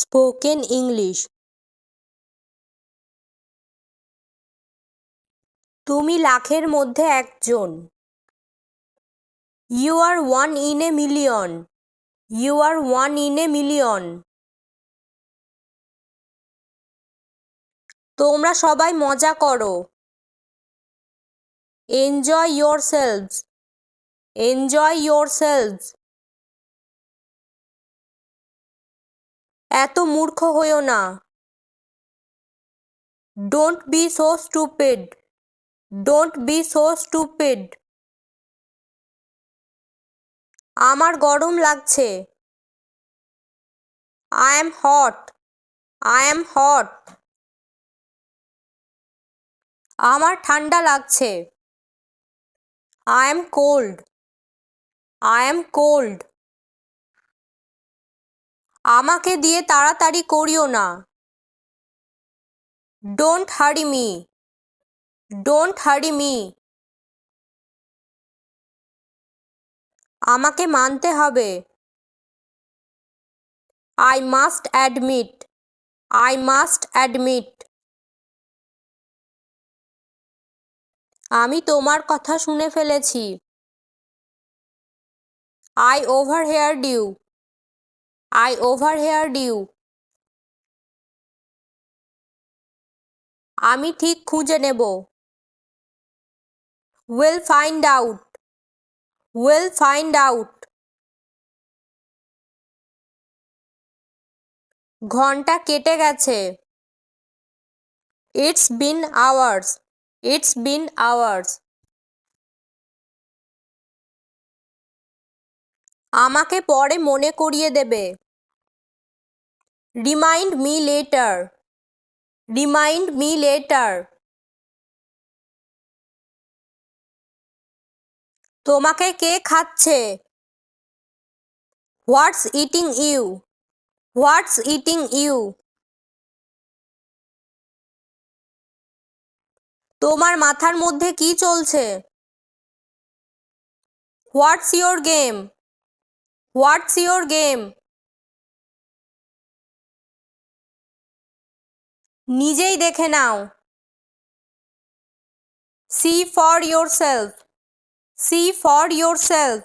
Spoken English তুমি লাখের মধ্যে একজন। You are one in a million you are one in a million তোমরা সবাই মজা করো। Enjoy yourselves enjoy yourselves এত মূর্খ হইও না। Don't be so stupid don't be so stupid আমার গরম লাগছে। I am hot I am hot আমার ঠান্ডা লাগছে। I am cold I am cold আমাকে দিয়ে তাড়াতাড়ি করিও না। Don't hurry me don't hurry me আমাকে মানতে হবে। I must admit I must admit আমি তোমার কথা শুনে ফেলেছি। I overheard you I overheard you আমি ঠিক খুঁজে নেব। Will find out will find out ঘণ্টা কেটে গেছে। It's been hours it's been hours আমাকে পরে মনে করিয়ে দেবে। Remind me later remind me later তোমাকে কে খাচ্ছে? What's eating you what's eating you তোমার মাথার মধ্যে কি চলছে? What's your game what's your game নিজেই দেখে নাও। See for yourself see for yourself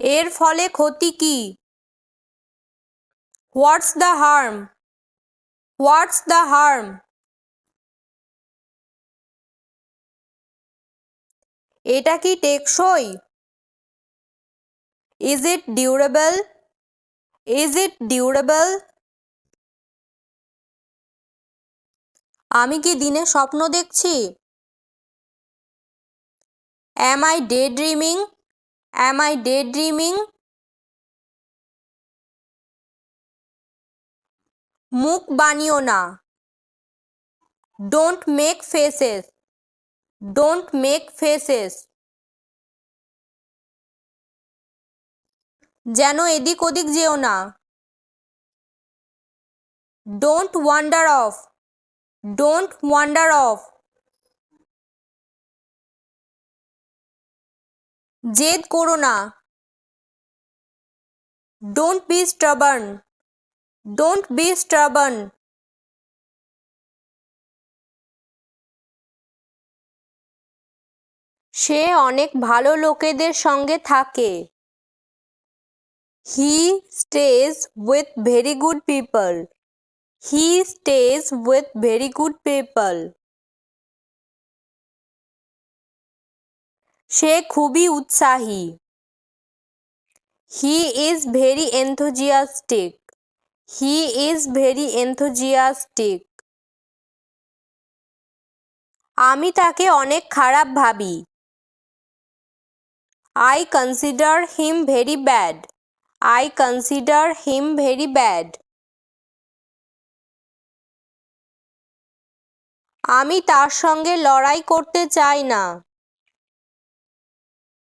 এর ফলে ক্ষতি কি? What's the harm what's the harm এটা কি টেকসই? Is it durable is it durable আমি কি দিনে স্বপ্ন দেখছি? Am I day dreaming am I day dreaming মুখ বানিও না। Don't make faces don't make faces যেন এদিক ওদিক যেও না। Don't wander off don't wander off জেদ করো না। Don't be stubborn don't be stubborn সে অনেক ভালো লোকেদের সঙ্গে থাকে। He stays with very good people he stays with very good people সে খুবই উৎসাহী। He is very enthusiastic he is very enthusiastic আমি তাকে অনেক খারাপ ভাবি। I consider him very bad I consider him very bad আমি তার সঙ্গে লড়াই করতে চাই না।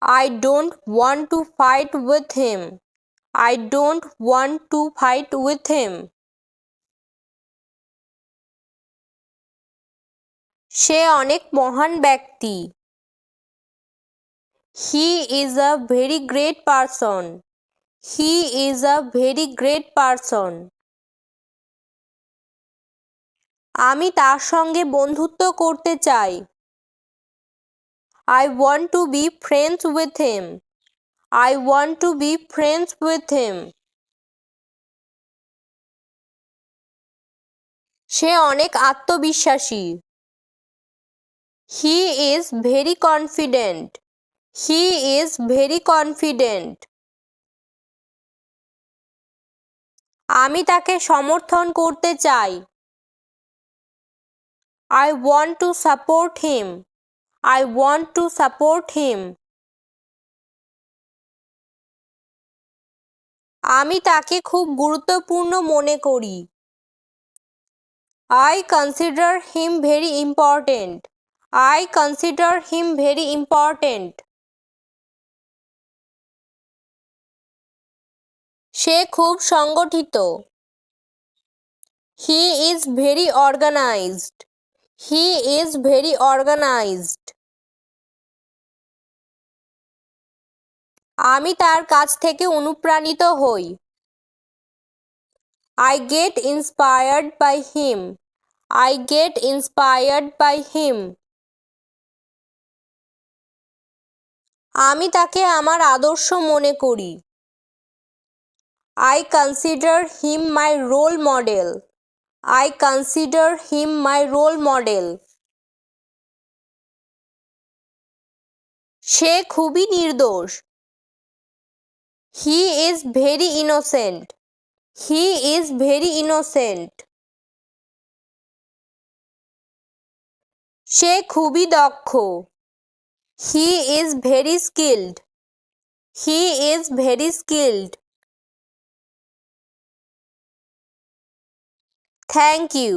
I don't want to fight with him I don't want to fight with him সে অনেক মহান ব্যক্তি। He is a very great person he is a very great person আমি তার সঙ্গে বন্ধুত্ব করতে চাই। I want to be friends with him I want to be friends with him সে অনেক আত্মবিশ্বাসী। He is very confident he is very confident আমি তাকে সমর্থন করতে চাই। I want to support him I want to support him আমি তাকে খুব গুরুত্বপূর্ণ মনে করি। I consider him very important I consider him very important সে খুব সংগঠিত। He is very organised he is very organised আমি তার কাছ থেকে অনুপ্রাণিত হই। I get inspired by him I get inspired by him আমি তাকে আমার আদর্শ মনে করি। I consider him my role model I consider him my role model সে খুবই নির্দোষ। He is very innocent he is very innocent সে খুবই দক্ষ। He is very skilled he is very skilled thank you